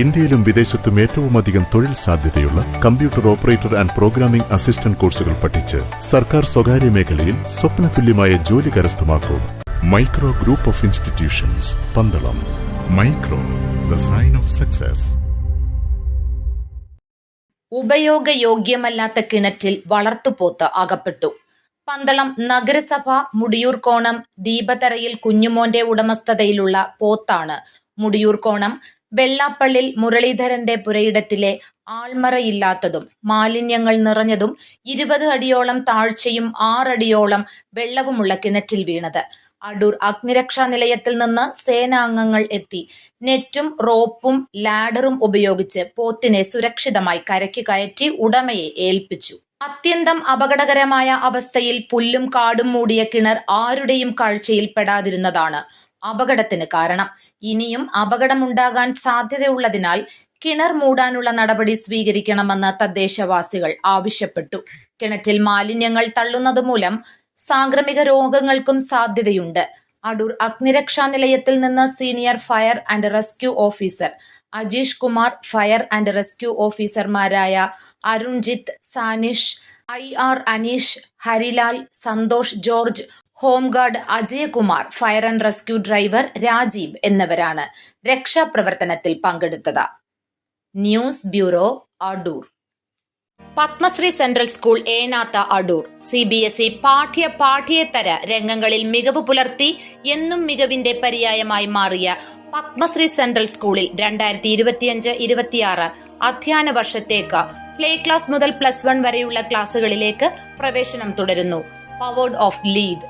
ഇന്ത്യയിലും വിദേശത്തും ഏറ്റവും അധികം തൊഴിൽ സാധ്യതയുള്ള computer operator and programming assistant കോഴ്സുകൾ പഠിച്ച് സർക്കാർ സ്വകാര്യ മേഖലയിൽ സ്വപ്നതുല്യമായ ജോലി കരസ്ഥമാക്കൂ. Micro group of institutions Pandalam. Micro the sign of success. ഉപയോഗയോഗ്യമല്ലാത്ത കിണറ്റിൽ വളർത്തുപോത്ത് അകപ്പെട്ടു. പന്തളം നഗരസഭ മുടിയൂർക്കോണം ദീപതറയിൽ കുഞ്ഞുമോന്റെ ഉടമസ്ഥതയിലുള്ള പോത്താണ്. മുടിയൂർക്കോണം വെള്ളാപ്പള്ളിൽ മുരളീധരന്റെ പുരയിടത്തിലെ ആൾമറയില്ലാത്തതും മാലിന്യങ്ങൾ നിറഞ്ഞതും ഇരുപത് അടിയോളം താഴ്ചയും ആറടിയോളം വെള്ളവുമുള്ള കിണറ്റിൽ വീണത്. അടൂർ അഗ്നിരക്ഷാ നിലയത്തിൽ നിന്ന് സേനാംഗങ്ങൾ എത്തി. നെറ്റും റോപ്പും ലാഡറും ഉപയോഗിച്ച് പോത്തിനെ സുരക്ഷിതമായി കരയ്ക്ക് കയറ്റി ഉടമയെ ഏൽപ്പിച്ചു. അത്യന്തം അപകടകരമായ അവസ്ഥയിൽ പുല്ലും കാടും മൂടിയ കിണർ ആരുടെയും കാഴ്ചയിൽ പെടാതിരുന്നതാണ്. അപകടത്തിന് കാരണം. ഇനിയും അപകടമുണ്ടാകാൻ സാധ്യതയുള്ളതിനാൽ കിണർ മൂടാനുള്ള നടപടി സ്വീകരിക്കണമെന്ന് തദ്ദേശവാസികൾ ആവശ്യപ്പെട്ടു. കിണറ്റിൽ മാലിന്യങ്ങൾ തള്ളുന്നത് മൂലം സാംക്രമിക രോഗങ്ങൾക്കും സാധ്യതയുണ്ട്. അടൂർ അഗ്നിരക്ഷാ നിലയത്തിൽ നിന്ന് senior fire and rescue officer Ajeesh Kumar fire and rescue ഓഫീസർമാരായ Arunjith Sanish I R Aneesh Harilal Santhosh George home guard Ajayakumar fire and rescue driver Rajeev എന്നിവരാണ് രക്ഷാപ്രവർത്തനത്തിൽ പങ്കെടുത്തത്. News bureau Adoor. Padmashree central school Enathu Adoor. C B S E പാഠ്യ പാഠ്യേതര രംഗങ്ങളിൽ മികവ് പുലർത്തി എന്നും മികവിന്റെ പര്യായമായി മാറിയ പത്മശ്രീ സെൻട്രൽ സ്കൂളിൽ രണ്ടായിരത്തി ഇരുപത്തിയഞ്ച് ഇരുപത്തിയാറ് അധ്യയന വർഷത്തേക്ക് പ്ലേ ക്ലാസ് മുതൽ പ്ലസ് വൺ വരെയുള്ള ക്ലാസുകളിലേക്ക് പ്രവേശനം തുടരുന്നു. powered off lead.